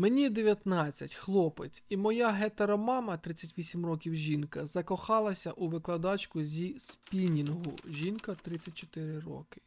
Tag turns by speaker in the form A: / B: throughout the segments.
A: Мені 19, хлопець, і моя гетеромама, 38 років жінка, закохалася у викладачку зі спінінгу. Жінка 34 роки.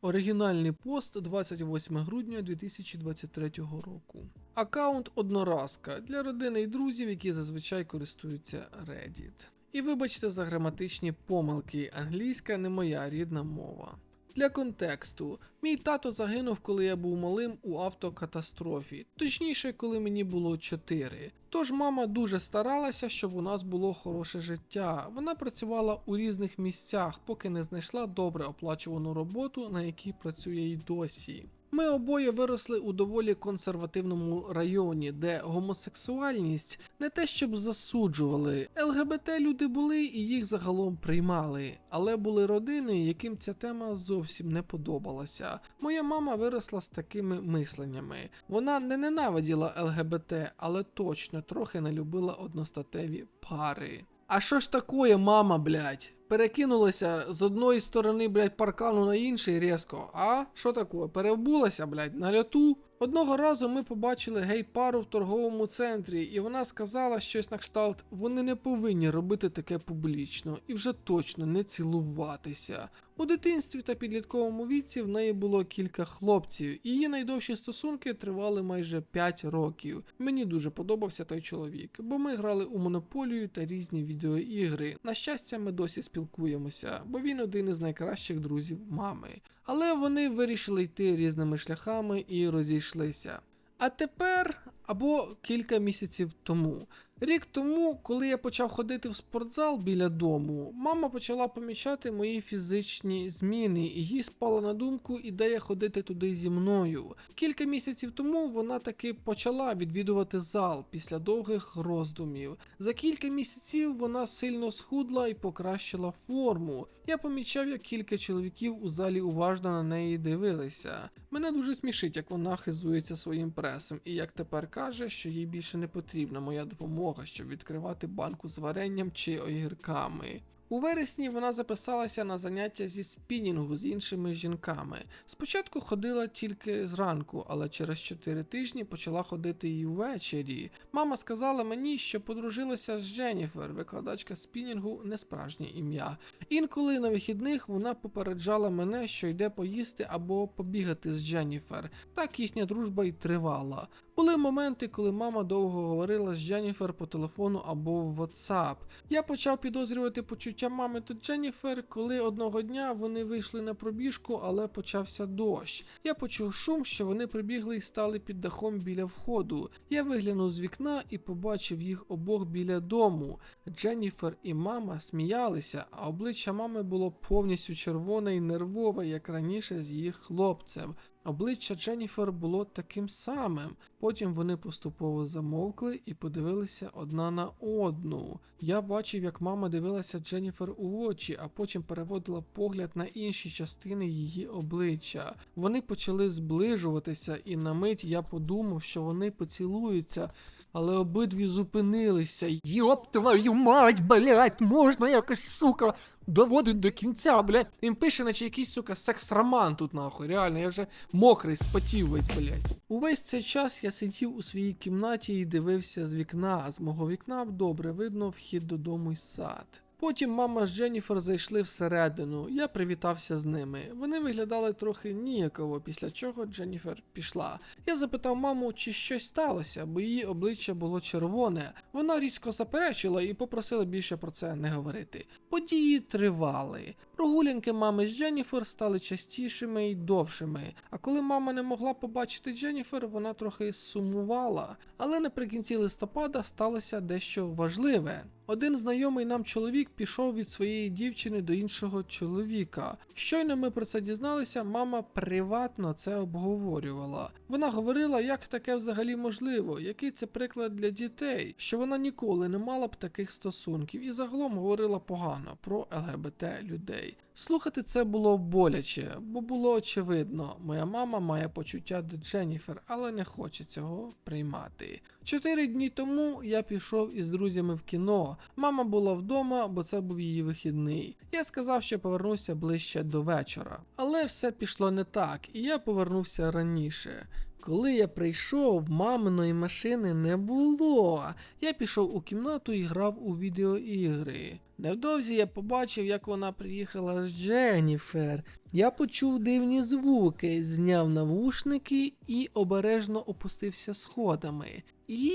A: Оригінальний пост 28 грудня 2023 року. Аккаунт одноразка для родини і друзів, які зазвичай користуються Reddit. І вибачте за граматичні помилки, англійська не моя рідна мова. Для контексту, мій тато загинув, коли я був малим у автокатастрофі, точніше, коли мені було 4. Тож мама дуже старалася, щоб у нас було хороше життя. Вона працювала у різних місцях, поки не знайшла добре оплачувану роботу, на якій працює й досі. Ми обоє виросли у доволі консервативному районі, де гомосексуальність не те щоб засуджували. ЛГБТ люди були і їх загалом приймали, але були родини, яким ця тема зовсім не подобалася. Моя мама виросла з такими мисленнями. Вона не ненавиділа ЛГБТ, але точно трохи не любила одностатеві пари. А що ж такое, мама, блядь? Перекинулася з одної сторони, блядь, паркану на інший різко. А? Що таке? Перебулася, блядь, на льоту? Одного разу ми побачили гей-пару в торговому центрі, і вона сказала щось на кшталт: вони не повинні робити таке публічно і вже точно не цілуватися. У дитинстві та підлітковому віці в неї було кілька хлопців, її найдовші стосунки тривали майже 5 років. Мені дуже подобався той чоловік, бо ми грали у монополію та різні відеоігри. На щастя, ми досі спілкуємося, бо він один із найкращих друзів мами. Але вони вирішили йти різними шляхами і розійшлися. А тепер або кілька місяців тому. Рік тому, коли я почав ходити в спортзал біля дому, мама почала помічати мої фізичні зміни, і їй спала на думку ідея ходити туди зі мною. Кілька місяців тому вона таки почала відвідувати зал після довгих роздумів. За кілька місяців вона сильно схудла і покращила форму. Я помічав, як кілька чоловіків у залі уважно на неї дивилися. Мене дуже смішить, як вона хизується своїм пресом, і як тепер каже, що їй більше не потрібна моя допомога, щоб відкривати банку з варенням чи огірками. У вересні вона записалася на заняття зі спінінгу з іншими жінками. Спочатку ходила тільки зранку, але через 4 тижні почала ходити і ввечері. Мама сказала мені, що подружилася з Дженніфер, викладачка спінінгу, не справжнє ім'я. Інколи на вихідних вона попереджала мене, що йде поїсти або побігати з Дженніфер. Так їхня дружба й тривала. Були моменти, коли мама довго говорила з Дженніфер по телефону або в WhatsApp. Я почав підозрювати почуття мами до Дженніфер, коли одного дня вони вийшли на пробіжку, але почався дощ. Я почув шум, що вони прибігли і стали під дахом біля входу. Я виглянув з вікна і побачив їх обох біля дому. Дженніфер і мама сміялися, а обличчя мами було повністю червоне і нервове, як раніше з їх хлопцем. Обличчя Дженніфер було таким самим. Потім вони поступово замовкли і подивилися одна на одну. Я бачив, як мама дивилася Дженніфер у очі, а потім переводила погляд на інші частини її обличчя. Вони почали зближуватися, і на мить я подумав, що вони поцілуються. Але обидві зупинилися. Йоп твою мать, блять, можна якось, сука, доводить до кінця, блять. Він пише, наче якийсь, сука, секс-роман тут нахуй. Реально, я вже мокрий, спотів весь, блять. Увесь цей час я сидів у своїй кімнаті і дивився з вікна. а З мого вікна добре видно вхід додому й сад. Потім мама з Дженніфер зайшли всередину. Я привітався з ними. Вони виглядали трохи ніяково, після чого Дженніфер пішла. Я запитав маму, чи щось сталося, бо її обличчя було червоне. Вона різко заперечила і попросила більше про це не говорити. Події тривали. Прогулянки мами з Дженніфер стали частішими і довшими. А коли мама не могла побачити Дженніфер, вона трохи сумувала. Але наприкінці листопада сталося дещо важливе. Один знайомий нам чоловік пішов від своєї дівчини до іншого чоловіка. Щойно ми про це дізналися, мама приватно це обговорювала. Вона говорила, як таке взагалі можливо, який це приклад для дітей, що вона ніколи не мала б таких стосунків, і загалом говорила погано про ЛГБТ людей. Слухати це було боляче, бо було очевидно, моя мама має почуття до Дженніфер, але не хоче цього приймати. Чотири дні тому я пішов із друзями в кіно. Мама була вдома, бо це був її вихідний. Я сказав, що повернуся ближче до вечора. Але все пішло не так, і я повернувся раніше. Коли я прийшов, маминої машини не було. Я пішов у кімнату і грав у відеоігри. Невдовзі я побачив, як вона приїхала з Дженніфер. Я почув дивні звуки, зняв навушники і обережно опустився сходами. І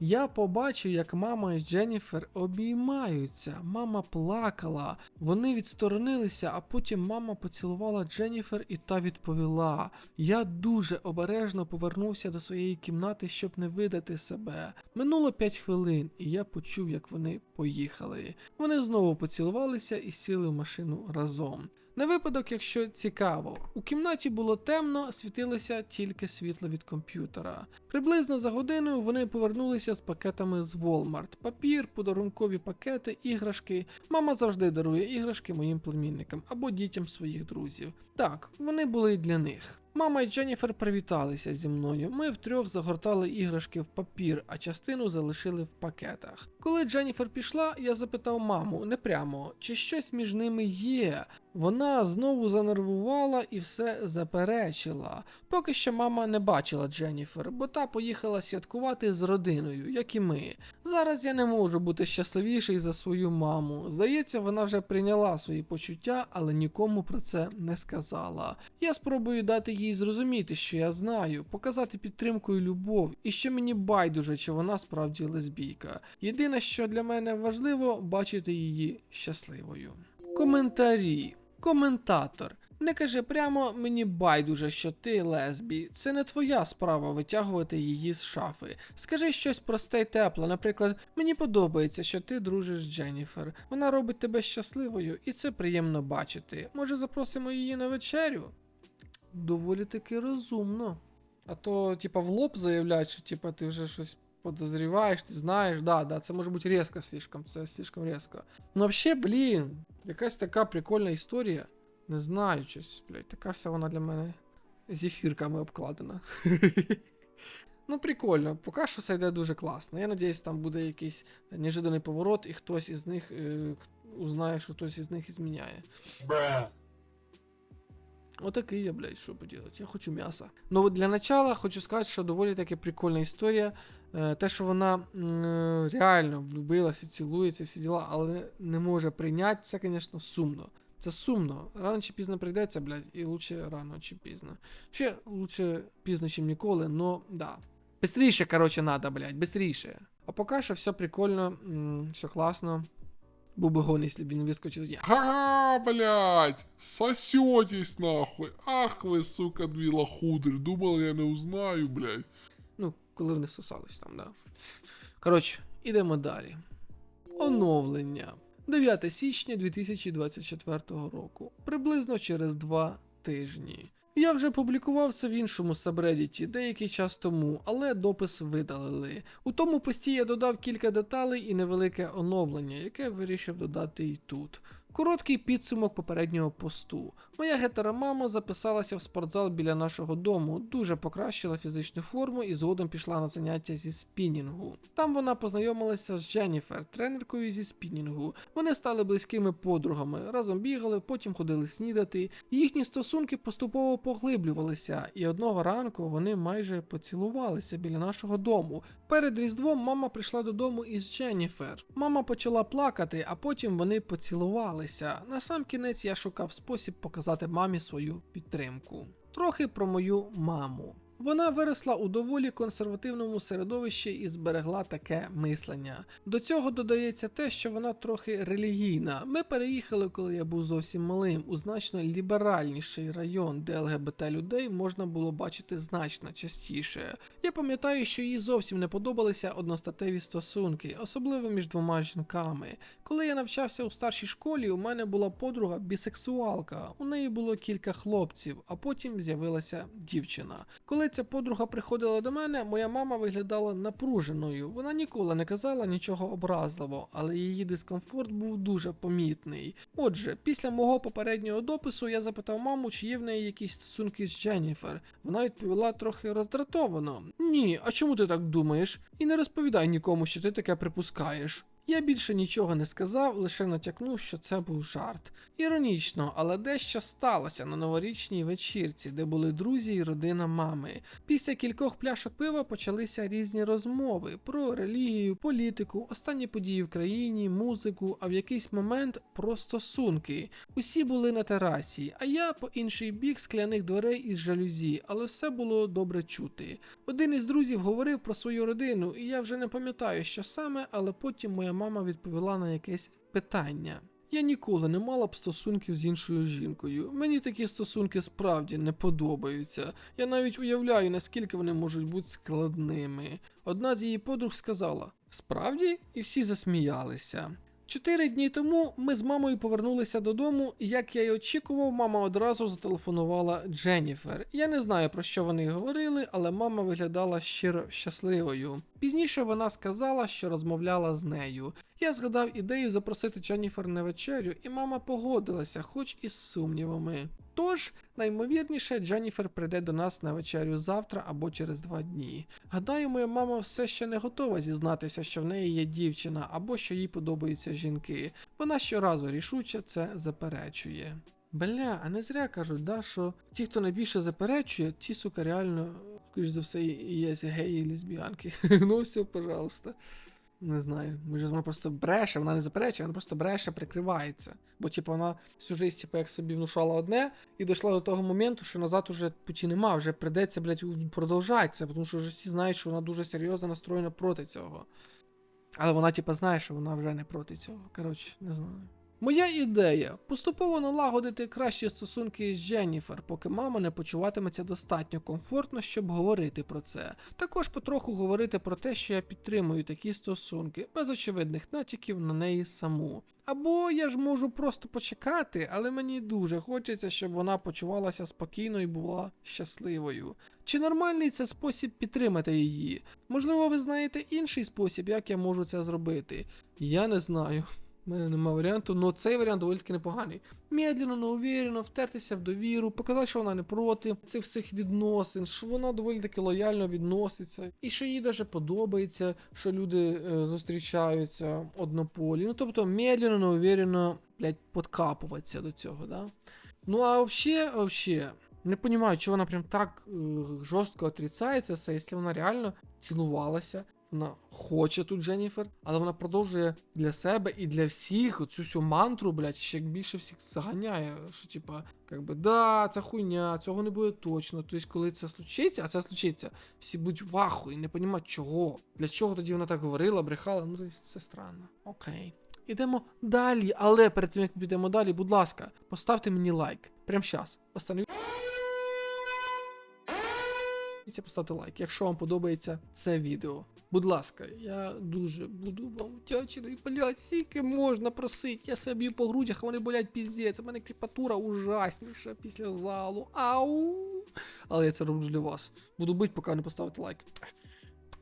A: я побачив, як мама і Дженніфер обіймаються. Мама плакала. Вони відсторонилися, а потім мама поцілувала Дженніфер і та відповіла. Я дуже обережно повернувся до своєї кімнати, щоб не видати себе. Минуло 5 хвилин, і я почув, як вони поїхали. Вони знову поцілувалися і сіли в машину разом. На випадок, якщо цікаво, у кімнаті було темно, світилося тільки світло від комп'ютера. Приблизно за годиною вони повернулися з пакетами з Walmart. Папір, подарункові пакети, іграшки. Мама завжди дарує іграшки моїм племінникам або дітям своїх друзів. Так, вони були й для них. Мама і Дженніфер привіталися зі мною. Ми втрьох загортали іграшки в папір, а частину залишили в пакетах. Коли Дженніфер пішла, я запитав маму не прямо, чи щось між ними є. Вона знову занервувала і все заперечила. Поки що мама не бачила Дженніфер, бо та поїхала святкувати з родиною, як і ми. Зараз я не можу бути щасливіший за свою маму. Здається, вона вже прийняла свої почуття, але нікому про це не сказала. Я спробую дати їй зрозуміти, що я знаю, показати підтримку і любов, і що мені байдуже, чи вона справді лесбійка. Єдине, що для мене важливо, бачити її щасливою. Коментарі. Коментатор. Не кажи прямо мені байдуже, що ти лесбій. Це не твоя справа витягувати її з шафи. Скажи щось просте й тепле. Наприклад, мені подобається, що ти дружиш з Дженніфер. Вона робить тебе щасливою, і це приємно бачити. Може, запросимо її на вечерю? Доволі таки розумно. А то, типа, в лоб заявляють, що типа ти вже щось подозріваєш, ти знаєш, да, да, це може бути різко слишком, це слишком різко. Ну, взагалі, блін, якась така прикольна історія. Не знаю, щось, блядь, така вся вона для мене зефірками обкладена. ну, прикольно, поки що все йде дуже класно. Я надіюсь, там буде якийсь неожиданий поворот, і хтось із них е, узнає, що хтось із них зміняє. Отакий я, блядь, що поділати. Я хочу м'яса. Ну, для начала хочу сказати, що доволі таки прикольна історія. Е, Те, що вона реально влюбилася, цілується, всі діла, але не може прийняти, це, звісно, сумно. Це сумно. Рано чи пізно прийдеться, блядь, і лучше рано чи пізно. Ще лучше пізно, чим ніколи, но да. Быстріше, короче, надо, блядь, быстріше. А поки що все прикольно, все класно. Був би гон, якщо б він вискочив. Я.
B: Ха, блядь, сосетесь нахуй. Ах вы, сука, дві лохудры. Думал, я не узнаю, блядь.
A: Ну, коли вони сосались там, да. Коротше, ідемо далі. Оновлення. 9 січня 2024 року. Приблизно через два тижні. Я вже публікував це в іншому сабредіті деякий час тому, але допис видалили. У тому пості я додав кілька деталей і невелике оновлення, яке вирішив додати і тут. Короткий підсумок попереднього посту. Моя гетеромама записалася в спортзал біля нашого дому, дуже покращила фізичну форму і згодом пішла на заняття зі спінінгу. Там вона познайомилася з Дженніфер, тренеркою зі спінінгу. Вони стали близькими подругами, разом бігали, потім ходили снідати. Їхні стосунки поступово поглиблювалися, і одного ранку вони майже поцілувалися біля нашого дому. Перед Різдвом мама прийшла додому із Дженніфер. Мама почала плакати, а потім вони поцілувалися. На сам кінець я шукав спосіб показати мамі свою підтримку. Трохи про мою маму. Вона виросла у доволі консервативному середовищі і зберегла таке мислення. До цього додається те, що вона трохи релігійна. Ми переїхали, коли я був зовсім малим, у значно ліберальніший район, де ЛГБТ людей можна було бачити значно частіше. Я пам'ятаю, що їй зовсім не подобалися одностатеві стосунки, особливо між двома жінками. Коли я навчався у старшій школі, у мене була подруга бісексуалка. У неї було кілька хлопців, а потім з'явилася дівчина. Коли ця подруга приходила до мене, моя мама виглядала напруженою. Вона ніколи не казала нічого образливого, але її дискомфорт був дуже помітний. Отже, після мого попереднього допису я запитав маму, чи є в неї якісь стосунки з Дженніфер. Вона відповіла трохи роздратовано: Ні, а чому ти так думаєш? І не розповідай нікому, що ти таке припускаєш. Я більше нічого не сказав, лише натякнув, що це був жарт. Іронічно, але дещо сталося на новорічній вечірці, де були друзі і родина мами. Після кількох пляшок пива почалися різні розмови про релігію, політику, останні події в країні, музику, а в якийсь момент про стосунки. Усі були на терасі, а я по інший бік скляних дверей із жалюзі, але все було добре чути. Один із друзів говорив про свою родину, і я вже не пам'ятаю, що саме, але потім моя мама відповіла на якесь питання. Я ніколи не мала б стосунків з іншою жінкою. Мені такі стосунки справді не подобаються. Я навіть уявляю, наскільки вони можуть бути складними. Одна з її подруг сказала: Справді? І всі засміялися. Чотири дні тому ми з мамою повернулися додому, і як я й очікував, мама одразу зателефонувала Дженніфер. Я не знаю про що вони говорили, але мама виглядала щиро щасливою. Пізніше вона сказала, що розмовляла з нею. Я згадав ідею запросити Дженніфер на вечерю, і мама погодилася, хоч і з сумнівами. Тож, наймовірніше, Дженніфер прийде до нас на вечерю завтра або через два дні. Гадаю, моя мама все ще не готова зізнатися, що в неї є дівчина або що їй подобаються жінки. Вона щоразу рішуче це заперечує. Бля, а не зря кажуть, да, що ті, хто найбільше заперечує, ті, сука, реально, скоріш за все, і є геї і лесбіянки. ну все, пожалуйста. Не знаю, може вона просто бреше, вона не заперечує, вона просто бреше, прикривається. Бо, типу, вона всю життя, типу, як собі внушала одне, і дійшла до того моменту, що назад уже путі нема, вже придеться, блядь, продовжати це, тому що вже всі знають, що вона дуже серйозно настроєна проти цього. Але вона, типу, знає, що вона вже не проти цього. Коротше, не знаю. Моя ідея поступово налагодити кращі стосунки з Дженніфер, поки мама не почуватиметься достатньо комфортно, щоб говорити про це. Також потроху говорити про те, що я підтримую такі стосунки, без очевидних натяків на неї саму. Або я ж можу просто почекати, але мені дуже хочеться, щоб вона почувалася спокійно і була щасливою. Чи нормальний це спосіб підтримати її? Можливо, ви знаєте інший спосіб, як я можу це зробити? Я не знаю. Мене нема варіанту, але цей варіант доволі таки непоганий. Медленно, но уверенно, втертися в довіру, показати, що вона не проти цих всіх відносин, що вона доволі таки лояльно відноситься, і що їй даже подобається, що люди е, зустрічаються однополі. Ну тобто, медленно, но уверенно, блядь, подкапуватися до цього, да? Ну а вообще, вообще, не розумію, чого вона прям так е, жорстко отрицає це все, якщо вона реально цілувалася. Вона хоче тут Дженніфер, але вона продовжує для себе і для всіх цю всю мантру, блядь, ще більше всіх заганяє. Що, типа, як би, да, це хуйня, цього не буде точно. Тобто, коли це случиться, а це случиться, всі будуть в ахуї, не розуміють чого. Для чого тоді вона так говорила, брехала, ну це странно. Окей. Ідемо далі, але перед тим як ми підемо далі, будь ласка, поставте мені лайк. Прямо зараз. Остановіть. Поставте лайк, якщо вам подобається це відео. Будь ласка, я дуже буду вам вдячний. Блять, скільки можна просити. Я собі по грудях, вони болять піздець. У мене кріпатура ужасніша після залу. Ау! Але я це роблю для вас. Буду бить, поки не поставите лайк.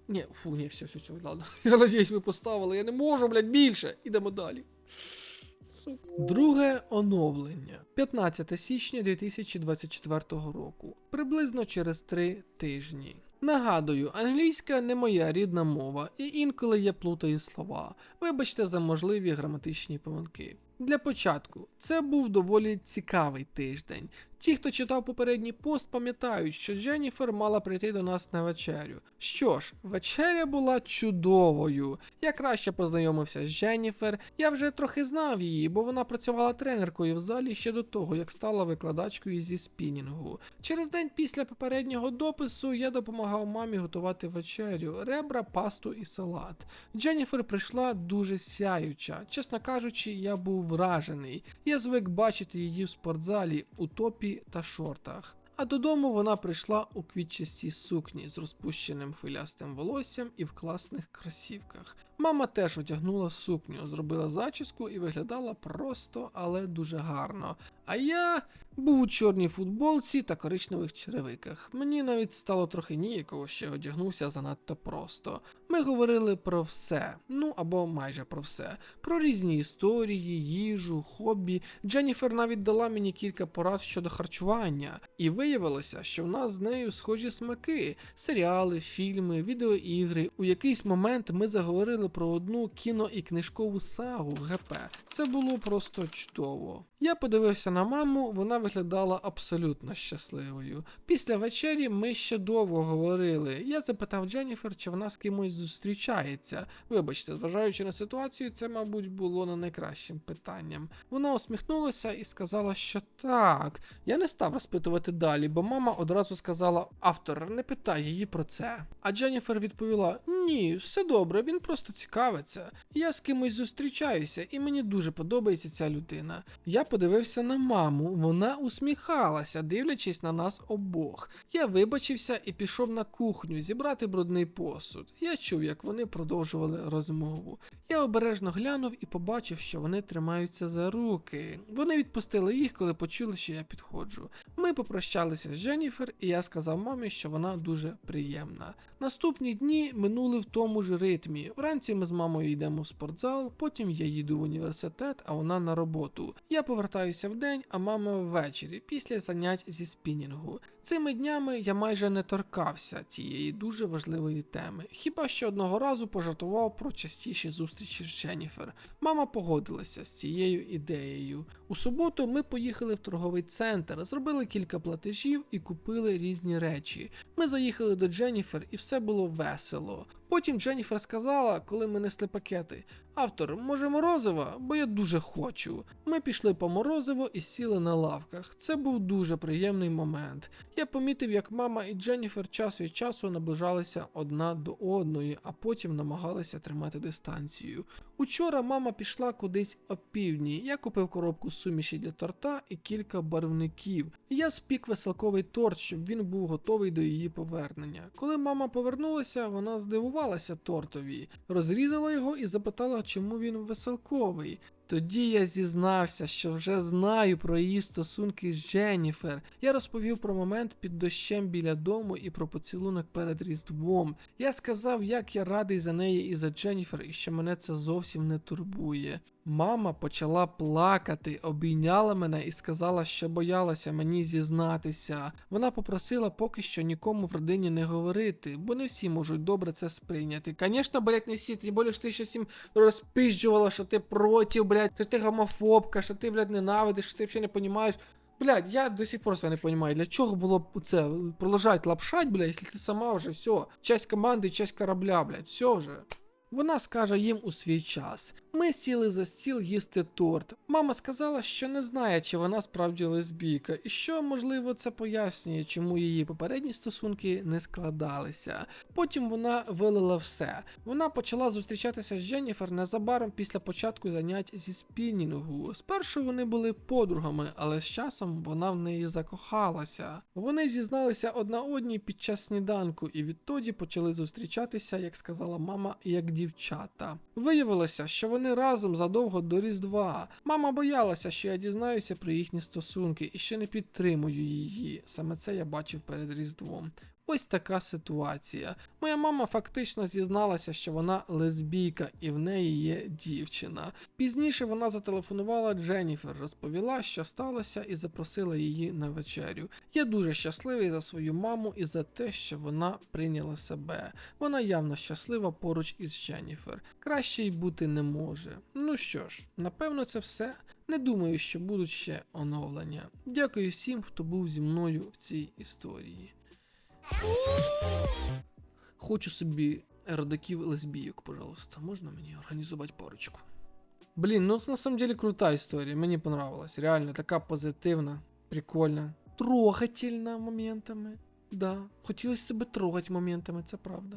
A: Ні, фу, ні, все, все, все, ладно. Я надіюсь, ви поставили. Я не можу, блядь, більше. Ідемо далі. Друге оновлення. 15 січня 2024 року. Приблизно через 3 тижні. Нагадую, англійська не моя рідна мова, і інколи я плутаю слова. Вибачте за можливі граматичні помилки. Для початку, це був доволі цікавий тиждень. Ті, хто читав попередній пост, пам'ятають, що Дженніфер мала прийти до нас на вечерю. Що ж, вечеря була чудовою. Я краще познайомився з Дженніфер. Я вже трохи знав її, бо вона працювала тренеркою в залі ще до того, як стала викладачкою зі спінінгу. Через день після попереднього допису я допомагав мамі готувати вечерю, ребра, пасту і салат. Дженніфер прийшла дуже сяюча. Чесно кажучи, я був вражений. Я звик бачити її в спортзалі у топі та шортах. А додому вона прийшла у квітчастій сукні з розпущеним хвилястим волоссям і в класних кросівках. Мама теж одягнула сукню, зробила зачіску і виглядала просто, але дуже гарно. А я Був у чорній футболці та коричневих черевиках. Мені навіть стало трохи ніяково, що я одягнувся занадто просто. Ми говорили про все, ну або майже про все. Про різні історії, їжу, хобі. Дженніфер навіть дала мені кілька порад щодо харчування, і виявилося, що в нас з нею схожі смаки: серіали, фільми, відеоігри. У якийсь момент ми заговорили про одну кіно і книжкову сагу в ГП. Це було просто чудово. Я подивився на маму, вона виглядала абсолютно щасливою. Після вечері ми ще довго говорили. Я запитав Дженніфер, чи вона з кимось зустрічається. Вибачте, зважаючи на ситуацію, це, мабуть, було не найкращим питанням. Вона усміхнулася і сказала, що так. Я не став розпитувати далі, бо мама одразу сказала: автор, не питай її про це. А Дженніфер відповіла: Ні, все добре, він просто цікавиться. Я з кимось зустрічаюся, і мені дуже подобається ця людина. Я подивився на маму, вона усміхалася, дивлячись на нас обох. Я вибачився і пішов на кухню зібрати брудний посуд. Я чув, як вони продовжували розмову. Я обережно глянув і побачив, що вони тримаються за руки. Вони відпустили їх, коли почули, що я підходжу. Ми попрощалися з Дженніфер, і я сказав мамі, що вона дуже приємна. Наступні дні минули в тому ж ритмі. Вранці ми з мамою йдемо в спортзал, потім я їду в університет, а вона на роботу. Я повертаюся вдень, а мама ввечері, після занять зі спінінгу. Цими днями я майже не торкався цієї дуже важливої теми. Хіба що одного разу пожартував про частіші зустрічі з Дженніфер. Мама погодилася з цією ідеєю. У суботу ми поїхали в торговий центр, зробили кілька платежів і купили різні речі. Ми заїхали до Дженніфер і все було весело. Потім Дженніфер сказала, коли ми несли пакети: Автор, може морозиво, бо я дуже хочу. Ми пішли по морозиво і сіли на лавках. Це був дуже приємний момент. Я помітив, як мама і Дженніфер час від часу наближалися одна до одної, а потім намагалися тримати дистанцію. Учора мама пішла кудись опівдні. Я купив коробку суміші для торта і кілька барвників. Я спік веселковий торт, щоб він був готовий до її повернення. Коли мама повернулася, вона здивувалася тортові, розрізала його і запитала, чому він веселковий. Тоді я зізнався, що вже знаю про її стосунки з Дженніфер. Я розповів про момент під дощем біля дому і про поцілунок перед Різдвом. Я сказав, як я радий за неї і за Дженніфер, і що мене це зовсім не турбує. Мама почала плакати, обійняла мене і сказала, що боялася мені зізнатися. Вона попросила поки що нікому в родині не говорити, бо не всі можуть добре це сприйняти. Звісно, блять, не всі, тим більше ти щось їм розпизджувала, що ти проти, блядь, що ти гомофобка, що ти, блядь, ненавидиш, що ти взагалі не розумієш. Блядь, я до сих пор не розумію, для чого було б це продовжати лапшать, блядь, якщо ти сама вже все, часть команди, часть корабля, блядь, все вже. Вона скаже їм у свій час. Ми сіли за стіл їсти торт. Мама сказала, що не знає, чи вона справді лесбійка, і що, можливо, це пояснює, чому її попередні стосунки не складалися. Потім вона вилила все. Вона почала зустрічатися з Дженніфер незабаром після початку занять зі спінінгу. Спершу вони були подругами, але з часом вона в неї закохалася. Вони зізналися одна одній під час сніданку, і відтоді почали зустрічатися, як сказала мама, як дівчата. Виявилося, що вони разом задовго до Різдва. Мама боялася, що я дізнаюся про їхні стосунки і ще не підтримую її. Саме це я бачив перед Різдвом. Ось така ситуація. Моя мама фактично зізналася, що вона лесбійка і в неї є дівчина. Пізніше вона зателефонувала Дженніфер, розповіла, що сталося, і запросила її на вечерю. Я дуже щасливий за свою маму і за те, що вона прийняла себе. Вона явно щаслива поруч із Дженніфер. Краще й бути не може. Ну що ж, напевно, це все. Не думаю, що будуть ще оновлення. Дякую всім, хто був зі мною в цій історії. Хочу собі родаків лесбійок, пожалуйста. Можна мені організувати парочку? Блін, ну на самом деле крута історія. Мені понравилась. Реально, така позитивна, прикольна, трогательна моментами. Да. Хотілося себе трогати моментами, це правда.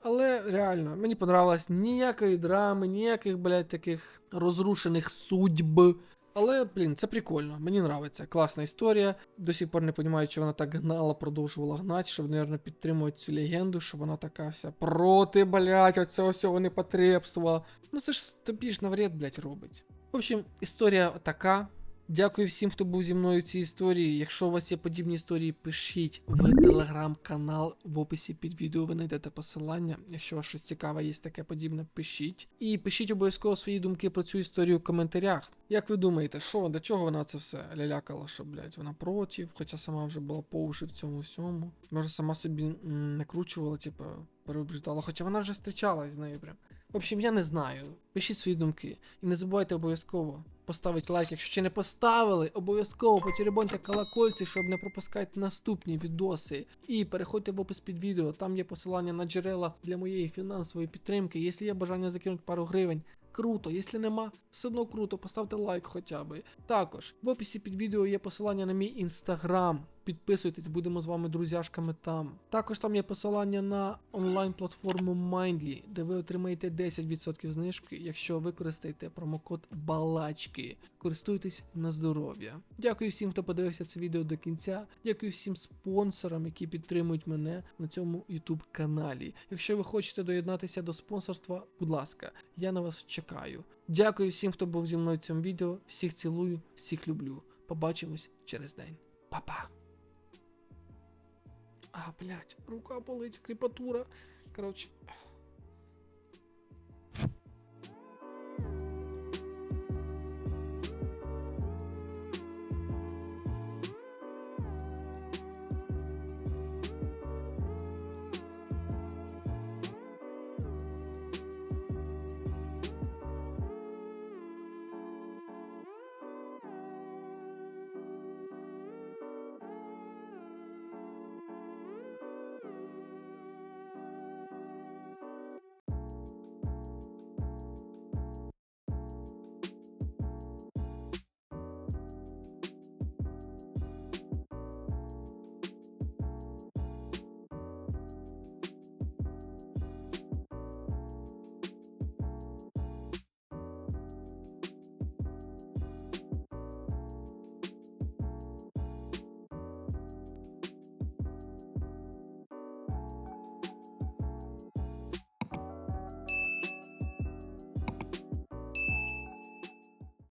A: Але реально, мені понравилось ніякої драми, ніяких, блядь, таких розрушених судьб. Але, блін, це прикольно, мені нравиться. Класна історія. До сих пор не розумію, чи вона так гнала, продовжувала гнати, щоб, мабуть, підтримувати цю легенду, що вона така вся проти, блять, оцього всього непотребства. Ну це ж тобі ж навряд, блять, робить. В общем, історія така. Дякую всім, хто був зі мною в цій історії. Якщо у вас є подібні історії, пишіть в телеграм-канал в описі під відео. Ви знайдете посилання. Якщо вас щось цікаве, є таке подібне, пишіть. І пишіть обов'язково свої думки про цю історію в коментарях. Як ви думаєте, що до чого вона це все лялякала, що, блядь, вона проти, хоча сама вже була по уші в цьому всьому. Може, сама собі накручувала, типу, переобжитала, хоча вона вже зустрічалась з нею прям. В общем, я не знаю. Пишіть свої думки. І не забувайте обов'язково поставити лайк. Якщо ще не поставили, обов'язково потеребоньте колокольці, щоб не пропускати наступні відоси. І переходьте в опис під відео, там є посилання на джерела для моєї фінансової підтримки. Якщо є бажання закинути пару гривень. Круто, якщо нема, все одно круто, поставте лайк хоча б. Також в описі під відео є посилання на мій інстаграм. Підписуйтесь, будемо з вами друзяшками там. Також там є посилання на онлайн-платформу Mindly, де ви отримаєте 10% знижки, якщо використаєте промокод Балачки. Користуйтесь на здоров'я. Дякую всім, хто подивився це відео до кінця. Дякую всім спонсорам, які підтримують мене на цьому YouTube каналі. Якщо ви хочете доєднатися до спонсорства, будь ласка, я на вас чекаю. Дякую всім, хто був зі мною в цьому відео. Всіх цілую, всіх люблю. Побачимось через день. Па-па. А, блядь, рука болить, кріпатура. Коротше.